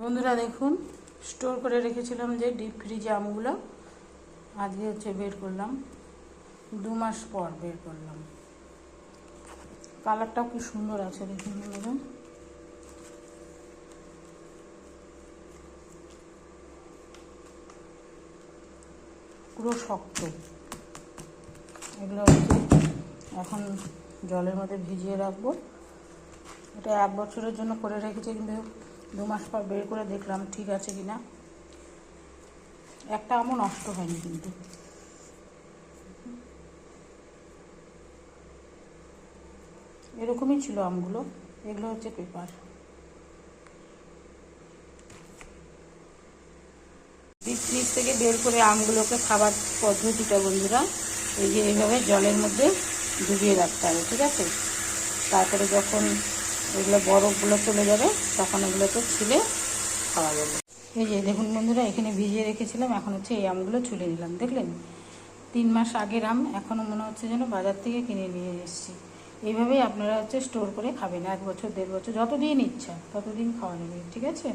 বন্ধুরা দেখুন স্টোর করে রেখেছিলাম যে ডিপ ফ্রিজে আমগুলো। আজকে হচ্ছে বের করলাম। দু মাস পর বের করলাম। কালারটাও কি সুন্দর আছে দেখুন বন্ধুরা। পুরো শক্ত। এগুলো হচ্ছে এখন জলের মধ্যে ভিজিয়ে রাখব। এটা এক বছরের জন্য করে রেখেছি, কিন্তু দু মাস পর বের করে দেখলাম ঠিক আছে কি না একটা আমও নষ্ট হয়নি কিন্তু। এরকমই ছিল আমগুলো। এগুলো হচ্ছে পেপার। ফ্রিজ থেকে বের করে আমগুলোকে খাবার পদ্ধতিটা বন্ধুরা, এই যে এইভাবে জলের মধ্যে ডুবিয়ে রাখতে হবে, ঠিক আছে? তারপরে যখন এগুলো বরফগুলো চলে যাবে, তখন এগুলোকে ছিলে খাওয়া যাবে। এই যে দেখুন বন্ধুরা, এখানে ভিজিয়ে রেখেছিলাম, এখন হচ্ছে এই আমগুলো ছুলে নিলাম, দেখলেন? তিন মাস আগের আম এখনও মনে হচ্ছে যেন বাজার থেকে কিনে নিয়ে এসেছি। এইভাবেই আপনারা হচ্ছে স্টোর করে খাবেন, এক বছর, দেড় বছর, যতদিন ইচ্ছা, ততদিন খাওয়া যাবে, ঠিক আছে?